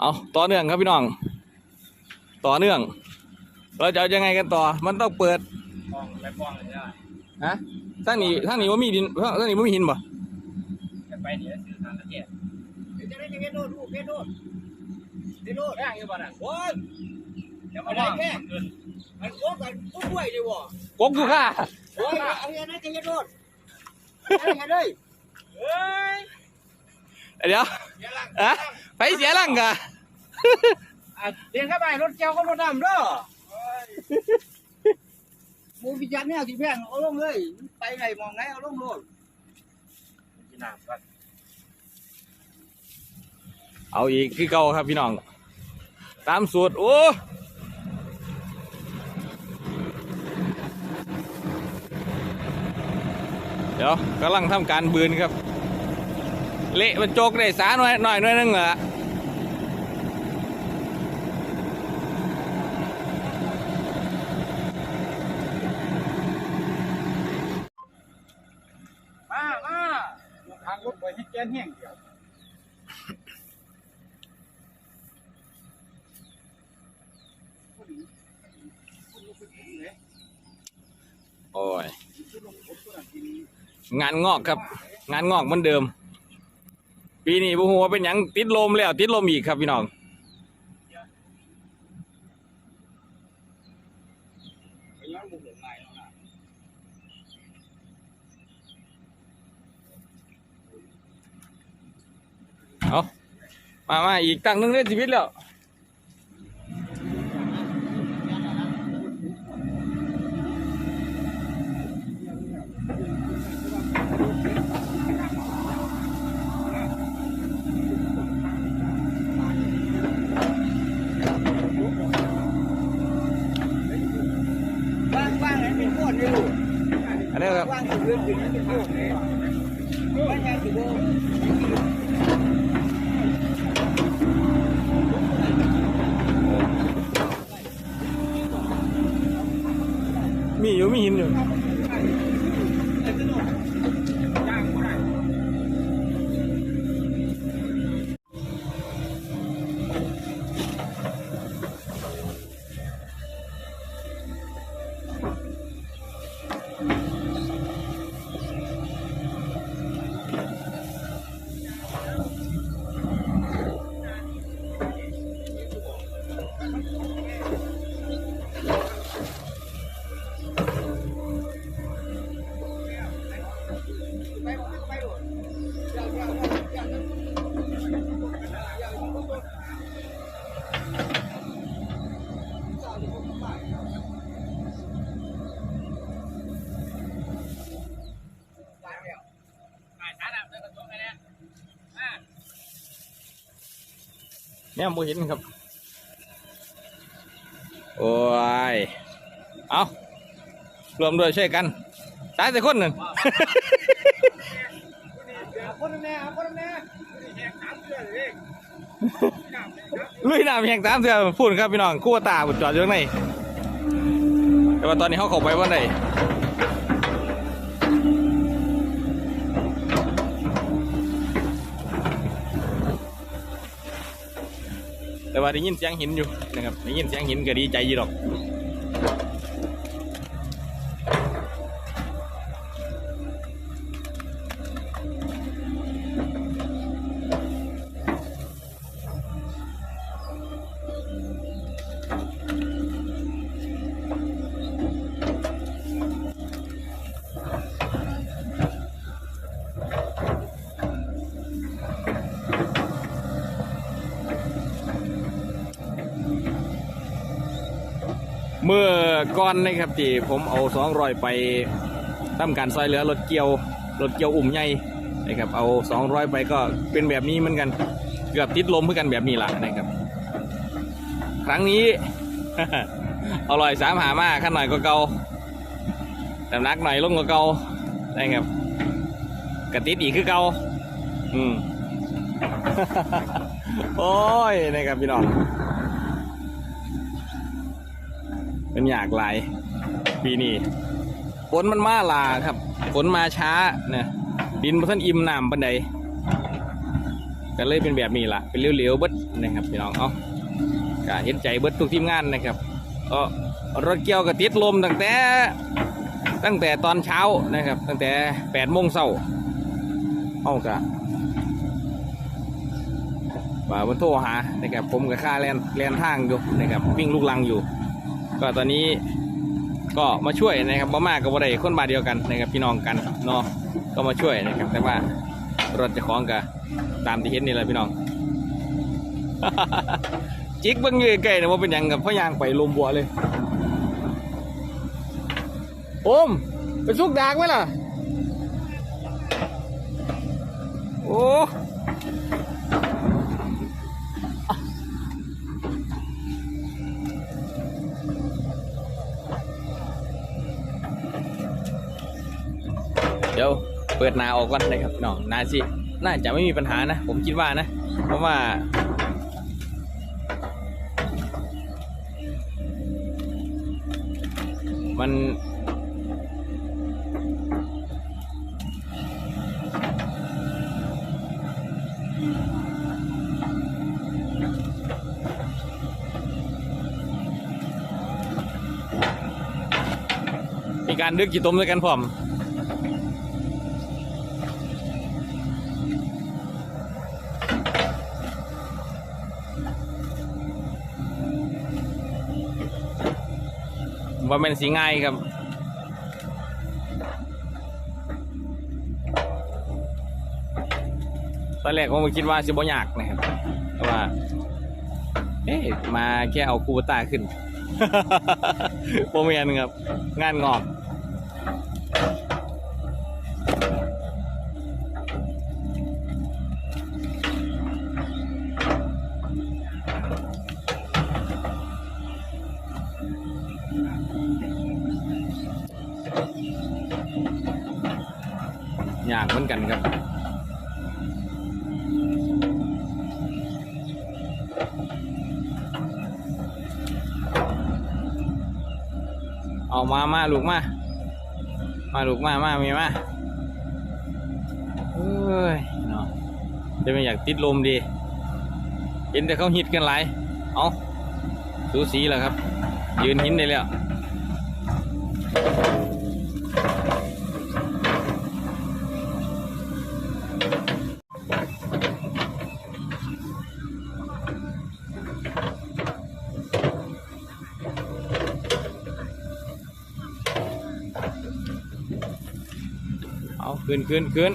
เอาต่อเนื่องครับพี่น้อง ต่อเนื่อง เราจะเอายังไงกันต่อ มันต้องเปิดป้องไปป้องเลยใช่ไหมฮะทางนี้ทางนี้ว่ามีดินทางนี้ว่ามีหินบ่จะไปเดี๋ยวสื่อสารประเทศจะได้จะเฮ็ดโดดลูกเฮ็ดโดดเฮ็ดโดดแย่งอยู่บ้านอะโอ้ยเดี๋ยวมาว่างเกินมันโอ้กันผู้ป่วยดีบ่กกอยู่ค่ะโอ้ยอันนี้นะจะเฮ็ดโดดอันนี้เลยเฮ้ย เดี๋ยวอะไปเสียหลังกะอะเตียงเข้าไปรถเจ้าก็รถดำเด้อหมูพิจารณ์เนี่ยสิแพงเอาลงเลย ไปไหนมองไหนเอาลงโลดกินน้ำก่อนเอาอีกคือเก่าครับพี่น้อง ตามสูตรโอ้เดี๋ยวกำลังทำการบืนครับ เละมันโจกได้สาหน่อยหน่อยหน่อยนึงเหรอมามาทางรถไปให้แกนแห้งเดียวโอ้ย งานงอกครับ งานงอกเหมือนเดิม ปีนี้บุหัวาเป็นหยังติดลมแล้ว ติดลมอีกครับพี่น้องไปย้อนบุกหลงไงเอามามาอีกตั้งนึงในชีวิตแล้ว เด้องกันเป็นโคตรนี่ว่างไงสิโบ เนี่ยโมเห็นครับ โอ้ย เอารวมด้วยช่วยกันตายแต่คนหนึ่งคนแน่คนแน่ลุยน้ำแห่งสามเสือพูดครับพี่น้องคู่ตาบุดจอดอยู่ข้างในแต่ว่าตอนนี้เขาเข้าไปวันไหน ว่าได้ยินเสียงหินอยู่นะครับได้ยินเสียงหินก็ดีใจอยู่หรอก ก่อนนะครับที่ผมเอาสองรอยไปทำการซอยเหลือรถเกี่ยวรถเกี่ยวอุ่มใหญ่นะครับเอาสองรอยไปก็เป็นแบบนี้เหมือนกัน เกือบติดลมเพื่อกันแบบนี้ละนะครับ ครั้งนี้เอารอยสามหามากขั้นหน่อยก็เกาแต่นักหน่อยลงก็เกานะครับกระติดอีกคือเกาอืม โอ้ยนะครับพี่น้อง เป็นอยากหลายปีนี้ฝนมันมาลาครับฝนมาช้าเนี่ยดินมันท่านอิ่มน้ำปันใดก็เลยเป็นแบบนี้ล่ะเป็นเหลวๆเบิดนะครับพี่น้องเอาก็เห็นใจเบิดทุกทีมงานนะครับเออรถเกี่ยวกับติดลมตั้งแต่ตั้งแต่ตอนเช้านะครับ ตั้งแต่แปดโมงเช้าเอากะว่าวันโทรหานะครับผมกับค่าแลนแลนทางอยู่นะครับวิ่งลูกลังอยู่ ก็ตอนนี้ก็มาช่วยนะครับบ่มากกับบ่ได้คนบาเดียวกันนะครับพี่น้องกันเนาะก็มาช่วยนะครับ แต่ว่ารถจะคล้องกับตามที่เห็นนี่แหละพี่น้อง จิกเบิ่งยู่ใกล้ๆนะว่าเป็นยังกับพ่อยางไปลมบัวเลยโอมไปสุกดากไหมล่ะ โอ้ ปิดนาออกก่อนนะครับน้องนาสิน่าจะไม่มีปัญหานะ ผมคิดว่านะ เพราะว่ามัน มีการดึกกี่ต้มด้วยกันพร้อม ว่าเป็นสีง่ายครับตอนแรกผมก็คิดว่าสิบ่ยากนะครับแต่ว่าเอ๊ะมาแค่เอาคูเบต้าขึ้นโปรเมียนครับ งานงอกากเหมือนกันครับเอามามาลูกมา มาลูกมามามีมาเอ้ยเนาะจะไม่อยากติดลมดี เห็นแต่เขาฮิตกันหลาย เอาสูสีแล้วครับ ยืนหินได้แล้ว ขึ้นขึ้นขึ้น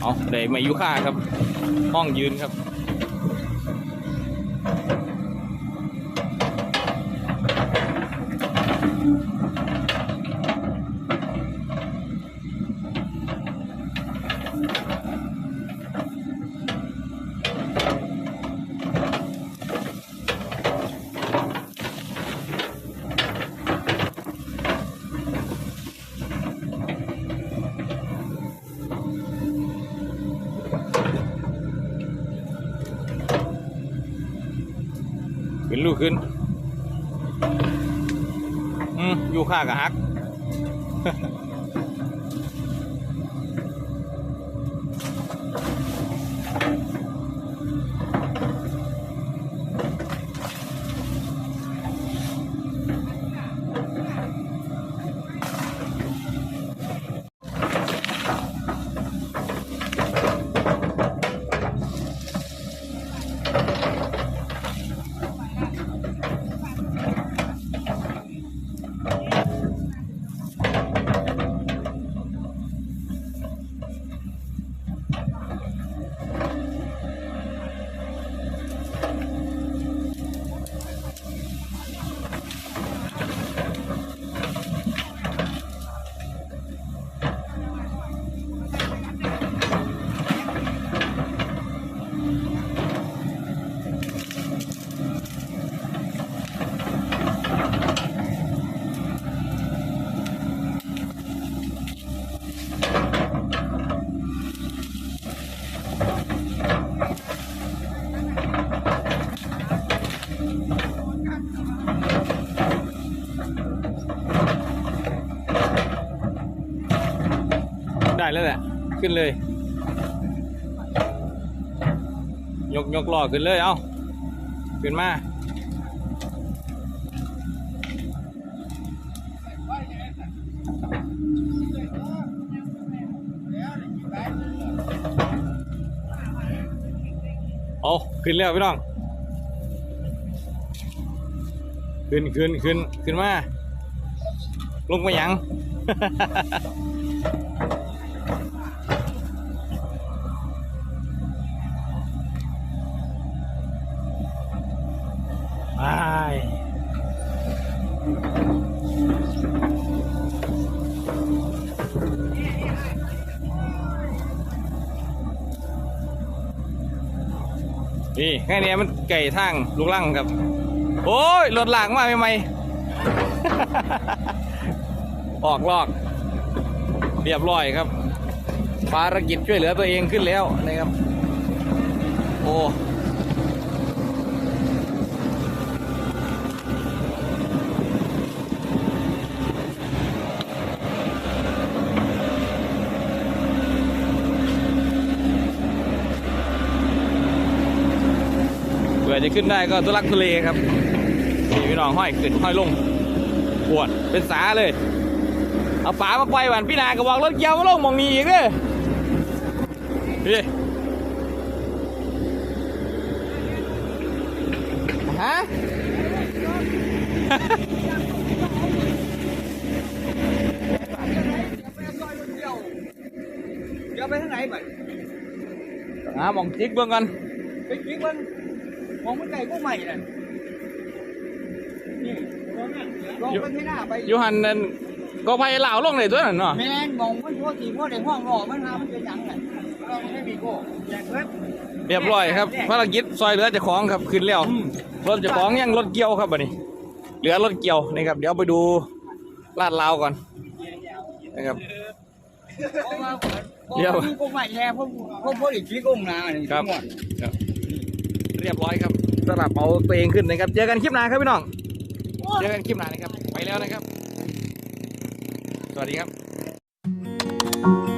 เอาเดี๋ยวมายุค่าครับ ห้องยืนครับ ลูกขึ้น อืมอยู่ข้ากับฮัก ได้แล้วแหละ ขึ้นเลย ยกยกล้อขึ้นเลย เอาขึ้นมาเอาขึ้นแล้วพี่น้อง ขึ้นขึ้นขึ้นขึ้นมา ลงมาหยัง นี่แค่นี้มันไก่ทางลูกลังครับ โอ้ยรถหลางมาใหม่ๆออกลอก เรียบร้อยครับ ภารกิจช่วยเหลือตัวเองขึ้นแล้วนะครับ โอ้ เผื่อจะ ขึ้นได้ก็ตุลักทุเลครับนี่พี่น้องห้อยขึ้นห้อยลงปวดเป็นสาเลย เอาฝามาปล่อยวันพี่นากระบอกรถเกียวมาลงมองนี้อีกเด้อพี่ฮะเดี๋ยวไปทางไหนบัดหามองจิกเบื้องกันไปคลิกมัน มองมันไก่พวกใหม่น่ะนี่ลงไปที่หน้าไปอยูหันนั่นก็ไปเหล่าลงเลยตัวนั้นเนาะแม่นมองมันพวกสีพวกในห้องหล่อมันหามันเป็นหยังไงเราไม่มีโก้แยกเพิ่มเรียบร้อยครับภารกิจซอยเหลือเจะของครับขึ้นแล้วรถเจะของยังรถเกี่ยวครับบัดนี้ เหลือรถเกี่ยวนะครับ เดี๋ยวไปดูลาดลาวก่อนนะครับเพราะว่าเดี๋ยวมีพวกใหม่แท้พวกพวกพวกอีกคลิกองนานี่ครับทั้งหมดครับ เรียบร้อยครับสำหรับเอาตัวเองขึ้นนะครับ เจอกันคลิปหน้าครับพี่น้อง เจอกันคลิปหน้านะครับ ไปแล้วนะครับ สวัสดีครับ